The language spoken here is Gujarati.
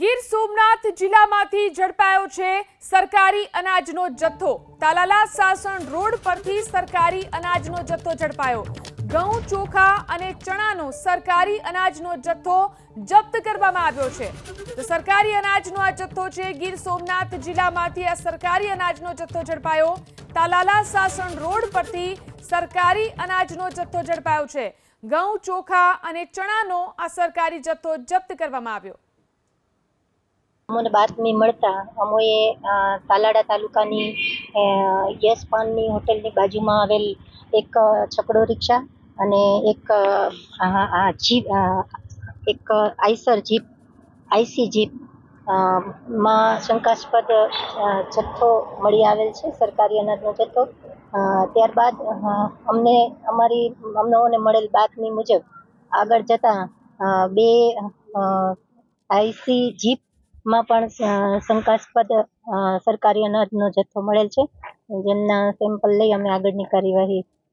ગીર સોમનાથ જિલ્લામાંથી ઝડપાયો છે સરકારી અનાજનો જથ્થો. તાલાલા સાસણ રોડ પરથી સરકારી અનાજનો જથ્થો ઝડપાયો. ઘઉં, ચોખા અને ચણાનો સરકારી અનાજનો જથ્થો જપ્ત કરવામાં આવ્યો છે. તો સરકારી અનાજનો આ જથ્થો છે ગીર સોમનાથ જિલ્લામાંથી આ સરકારી અનાજનો જથ્થો ઝડપાયો. તાલાલા સાસણ રોડ પરથી સરકારી અનાજનો જથ્થો ઝડપાયો છે. ઘઉં, ચોખા અને ચણાનો આ સરકારી જથ્થો જપ્ત કરવામાં આવ્યો. અમને બાતમી મળતા. અમોએ તાલાડા તાલુકાની યસ પાનની હોટલની બાજુમાં આવેલ એક છકડો રિક્ષા અને એક જીપ એક આઈસર જીપ, આઈસી જીપમાં શંકાસ્પદ જથ્થો મળી આવેલ છે, સરકારી અનાજનો જથ્થો. ત્યારબાદ અમને, અમારી, અમને મળેલ બાતમી મુજબ આગળ જતાં બે આઈસી જીપ માં પણ શંકાસ્પદ સરકારી અનાજનો જથ્થો મળેલ છે. જેમના સેમ્પલ લઈ અમે આગળની કાર્યવાહી